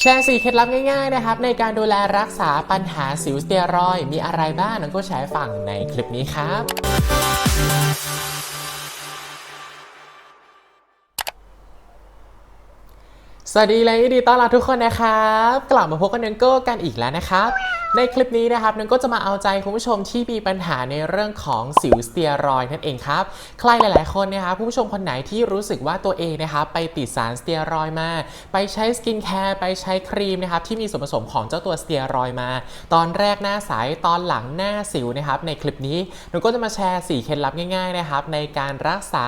แชร์สี่เคล็ดลับง่ายๆนะครับในการดูแลรักษาปัญหาสิวสเตียรอยมีอะไรบ้างน้องก็แชร์ให้ฟังในคลิปนี้ครับ สวัสดีและยินดีต้อนรับทุกคนนะครับ กลับมาพบกันนังโก้กันอีกแล้วนะครับ ในคลิปนี้นะครับนังโก็จะมาเอาใจคุณผู้ชมที่มีปัญหาในเรื่องของสิวสเตียรอยนั่นเองครับ ใครหลาย ๆ คนนะครับผู้ชมคนไหนที่รู้สึกว่าตัวเองนะครับไปติดสารสเตียรอยมา ไปใช้สกินแคร์ไปใช้ครีมนะครับที่มีส่วนผสมของเจ้าตัวสเตียรอยมา ตอนแรกหน้าใสตอนหลังหน้าสิวนะครับในคลิปนี้นังโก็จะมาแชร์ 4 เคล็ดลับง่าย ๆ นะครับในการรักษา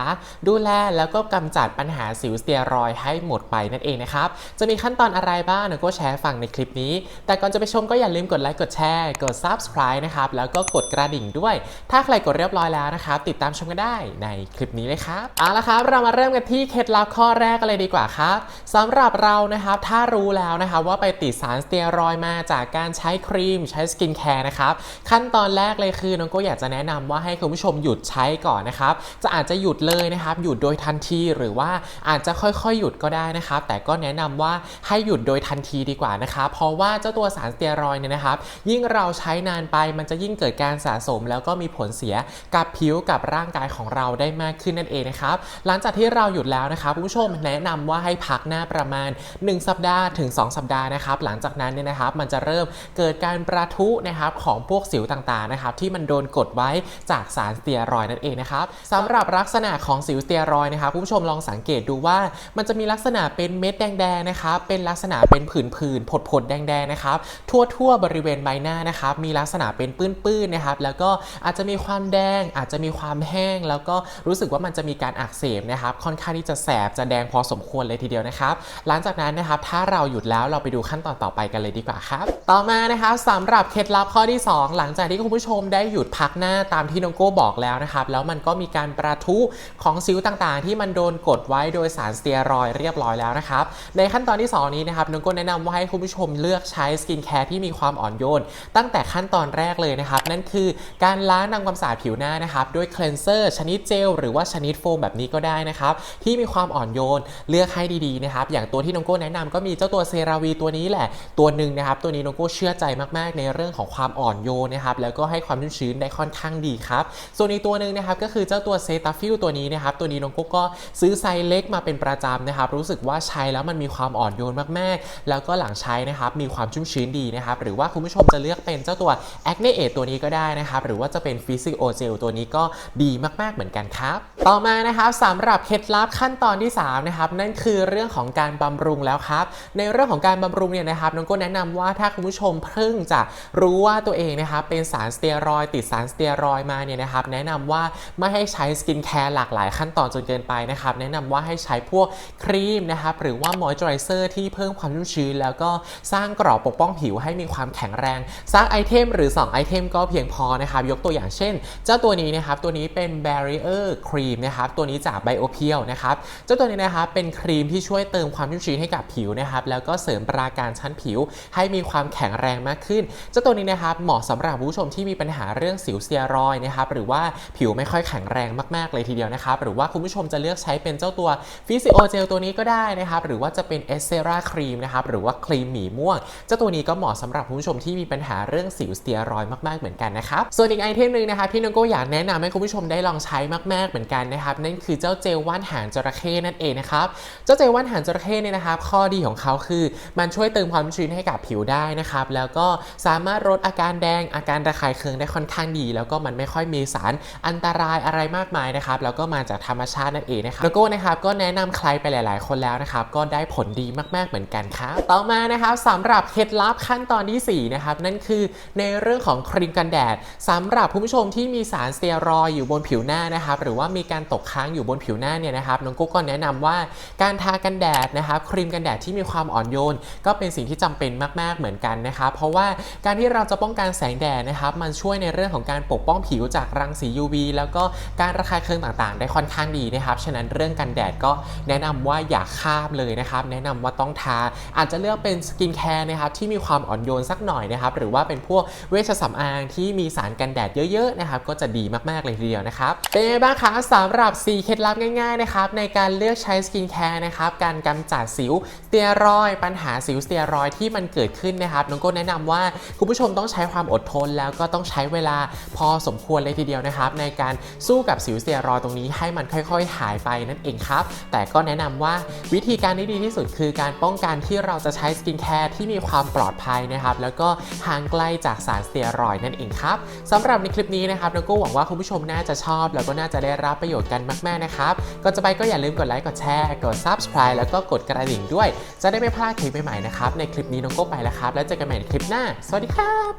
ดูแลแล้วก็กำจัดปัญหาสิวสเตียรอยให้หมดไปนั่นเองนะครับจะมีขั้นตอนอะไรบ้างนยก็แชร์ฟังในคลิปนี้ แต่ก่อนจะไปชมก็อย่าลืมกดไลค์กดแชร์ กด subscribe นะครับ แล้วก็กดกระดิ่งด้วย ถ้าใครกดเรียบร้อยแล้วนะครับ ติดตามชมกันได้ในคลิปนี้เลยครับเอาละครับเรามาเริ่มกันที่เคล็ดลับข้อแรกกันเลยดีกว่าครับสำหรับเรานะครับถ้ารู้แล้วนะครับว่าไปติดสารสเตียรอยด์มาจากการใช้ครีมใช้สกินแคร์นะครับขั้นตอนแรกเลยคือน้องก็อยากจะแนะนำว่าให้คุณผู้ชมหยุดใช้ก่อนนะครับจะอาจจะหยุดเลยนะครับหยุดโดยทันทีหรือว่าอาจจะค่อยๆ หยุดก็ได้นะครับแต่ก็แนะนำว่าให้หยุดโดยทันทีดีกว่านะครับเพราะว่าเจ้าตัวสารสเตียรอยด์เนี่ยนะครับ ยิ่งเราใช้นานไปมันจะยิ่งเกิดการสะสม แล้วก็มีผลเสียกับผิวกับร่างกายของเราได้มากขึ้นนั่นเองนะครับ หลังจากที่เราหยุดแล้วนะครับผู้ชมแนะนำว่าให้พักหน้าประมาณ 1 สัปดาห์ถึง 2 สัปดาห์นะครับ หลังจากนั้นเนี่ยนะครับมันจะเริ่มเกิดการประทุนะครับของพวกสิวต่างๆนะครับที่มันโดนกดไว้จากสารสเตียรอยด์นั่นเองนะครับสำหรับลักษณะของสิวสเตียรอยด์นะครับผู้ชมลองสังเกตดูว่ามันจะมีลักษณะเป็นเม็ดแดงๆนะครับเป็นลักษณะเป็นผื่นๆผดๆแดงๆนะครับทั่วๆบริเวณใบหน้านะครับมีลักษณะเป็นปื้นๆนะครับแล้วก็อาจจะมีความแดง อาจจะมีความแห้ง แล้วก็รู้สึกว่ามันจะมีการอักเสบนะครับค่อนข้างที่จะแสบจะแดงพอสมควรเลยทีเดียวนะครับ หลังจากนั้นนะครับถ้าเราหยุดแล้วเราไปดูขั้นตอนต่อไปกันเลยดีกว่าครับ ต่อมานะครับสำหรับเคล็ดลับข้อที่ 2 หลังจากที่คุณผู้ชมได้หยุดพักหน้าตามที่น้องโก้บอกแล้วนะครับแล้วมันก็มีการประทุของซิวต่างๆ ที่มันโดนกดไว้โดยสารสเตียรอยเรียบร้อยแล้วนะครับในขั้นตอนที่ 2 นี้นะครับน้องโก้แนะนำว่าให้คุณผู้ชมเลือกใช้สกินแคร์ที่มีความอ่อนโยน ตั้งแต่ขั้นตอนแรกเลยนะครับ นั่นคือการล้างทำความสะอาดผิวหน้านะครับ ด้วยเคลนเซอร์ชนิดเจลหรือว่าชนิดโฟมแบบนี้ก็ได้นะครับ ที่มีความอ่อนโยนเลือกให้ดีๆนะครับ อย่างตัวที่น้องโก้แนะนำก็มีเจ้าตัวเซราวีตัวนี้แหละ ตัวหนึ่งนะครับ ตัวนี้น้องโก้เชื่อใจมากๆ ในเรื่องของความอ่อนโยนนะครับ แล้วก็ให้ความชุ่มชื้นได้ค่อนข้างดีครับ ส่วนอีกตัวหนึ่งนะครับก็คือเจ้าตัวเซตาฟิลตัวนี้นะครับ ตัวนี้น้องโก้ก็ซื้อไซส์เล็กมาเป็นประจำนะครับ รู้สึกว่าใช้แล้วมันมีความอ่อนโยนมากๆ แล้วก็หลังใช้นะครับมีความชุ่มชื้นดีนะครับหรือว่าคุณผู้ชมจะเลือกเป็นเจ้าตัว a c n e a ตัวนี้ก็ได้นะครับหรือว่าจะเป็น Physio Gel ตัวนี้ก็ดีมากๆเหมือนกันครับ ต่อมานะครับสำหรับเคล็ดลับขั้นตอนที่3นะครับนั่นคือเรื่องของการบำรุงแล้วครับในเรื่องของการบำรุงเนี่ยนะครับน้องก็แนะนำว่าถ้าคุณผู้ชมเพิ่งจะรู้ว่าตัวเองนะครับเป็นสารสเตียรอยติดสารสเตียรอยมาเนี่ยนะครับแนะนำว่าไม่ให้ใช้สกินแคร์หลากหลายขั้นตอนจนเกินไปนะครับแนะนำว่าให้ใช้พวกครีมนะครับหรือว่ามอยเจอไรเซอร์ที่เพิ่มความชุ่มชื้น แล้วก็สร้างกรอบปกป้องผิวให้มีความแข็งแรงสักไอเทมหรือ 2 ไอเทมก็เพียงพอนะครับยกตัวอย่างเช่น เจ้าตัวนี้นะครับตัวนี้เป็น Barrier Cream นะครับตัวนี้จาก Biopiel นะครับเจ้าตัวนี้นะครับเป็นครีมที่ช่วยเติมความชุ่มชื้นให้กับผิวนะครับแล้วก็เสริมปราการชั้นผิวให้มีความแข็งแรงมากขึ้น เจ้าตัวนี้นะครับเหมาะสำหรับผู้ชมที่มีปัญหาเรื่องสิวเตียรอยนะครับหรือว่าผิวไม่ค่อยแข็งแรงมากๆเลยทีเดียวนะครับหรือว่าคุณผู้ชมจะเลือกใช้เป็นเจ้าตัว Physio Gel ตัวนี้ก็ได้นะครับหรือว่าจะเป็น e s c e r a Cream นะครับหรือว่าครีมหมีม่วง เจ้าตัวนี้ก็เหมาะสำหรับผู้ชมที่มีปัญหาเรื่องสิวสเตียรอยมากๆเหมือนกันนะครับส่วนอีกไอเทมหนึ่งนะครับที่น้องโก้อยากแนะนำให้คุณผู้ชมได้ลองใช้มากๆเหมือนกันนะครับนั่นคือเจ้าเจลว่านหางจระเข้นั่นเองนะครับเจ้าเจลว่านหางจระเข้เนี่ยนะครับข้อดีของเขาคือ มันช่วยเติมความชุ่มชื้นให้กับผิวได้นะครับแล้วก็สามารถลดอาการแดงอาการระคายเคืองได้ค่อนข้างดี แล้วก็มันไม่ค่อยมีสารอันตรายอะไรมากมายนะครับแล้วก็มาจากธรรมชาตินั่นเองนะครับแล้วก็นะครับก็แนะนำใครไปหลาย ๆ คนแล้วนะครับก็ได้ผลดีมาก ๆ เหมือนกันครับต่อมานะครับสำหรับเคล็ดลับขั้นตอนที่สี่นะครับ นั่นคือในเรื่องของครีมกันแดดสำหรับผู้ชมที่มีสารสเตียรอยด์อยู่บนผิวหน้านะครับ หรือว่ามีการตกค้างอยู่บนผิวหน้าเนี่ยนะครับน้องกุ๊กก็แนะนำว่าการทากันแดดนะครับครีมกันแดดที่มีความอ่อนโยน ก็เป็นสิ่งที่จำเป็นมาก ๆ เหมือนกันนะครับเพราะว่าการที่เราจะป้องกันแสงแดดนะครับมันช่วยในเรื่องของการปกป้องผิวจากรังสี UV แล้วก็การระคายเคืองต่างๆ ได้ค่อนข้างดีนะครับฉะนั้นเรื่องกันแดดก็แนะนำว่าอย่าข้ามเลยนะครับแนะนำว่าต้องทา อาจจะเลือกเป็นสกินแคร์นะครับที่มีความอ่อนโยนสักหน่อยนะครับหรือว่าเป็นพวกเวชสำอางที่มีสารกันแดดเยอะๆนะครับก็จะดีมากๆเลยทีเดียวนะครับเป็นไงบ้างคะสำหรับ 4 เคล็ดลับง่ายๆนะครับในการเลือกใช้สกินแคร์นะครับการกำจัดสิวเตียรอยปัญหาสิวเตียรอยที่มันเกิดขึ้นนะครับน้องโก้แนะนำว่าคุณผู้ชมต้องใช้ความอดทนแล้วก็ต้องใช้เวลาพอสมควรเลยทีเดียวนะครับ ในการสู้กับสิวเตียรอยตรงนี้ให้มันค่อย ๆ หายไปนั่นเองครับแต่ก็แนะนำว่าวิธีการที่ดีที่สุดคือการป้องกันที่เราจะใช้สกินแคร์ที่มีความปลอดภัยนะครับ แล้วก็ห่างไกลจากสารสเตียรอยนั่นเองครับสำหรับในคลิปนี้นะครับน้องโก้หวังว่าคุณผู้ชมน่าจะชอบ แล้วก็น่าจะได้รับประโยชน์กันมาก ๆ นะครับก่อนจะไปก็อย่าลืมกดไลค์กดแชร์กด subscribe แล้วก็กดกระดิ่งด้วย จะได้ไม่พลาดคลิปใหม่ๆนะครับในคลิปนี้น้องโก้ไปแล้วครับ แล้วเจอกันใหม่ในคลิปหน้า สวัสดีครับ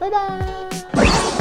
บ๊ายบาย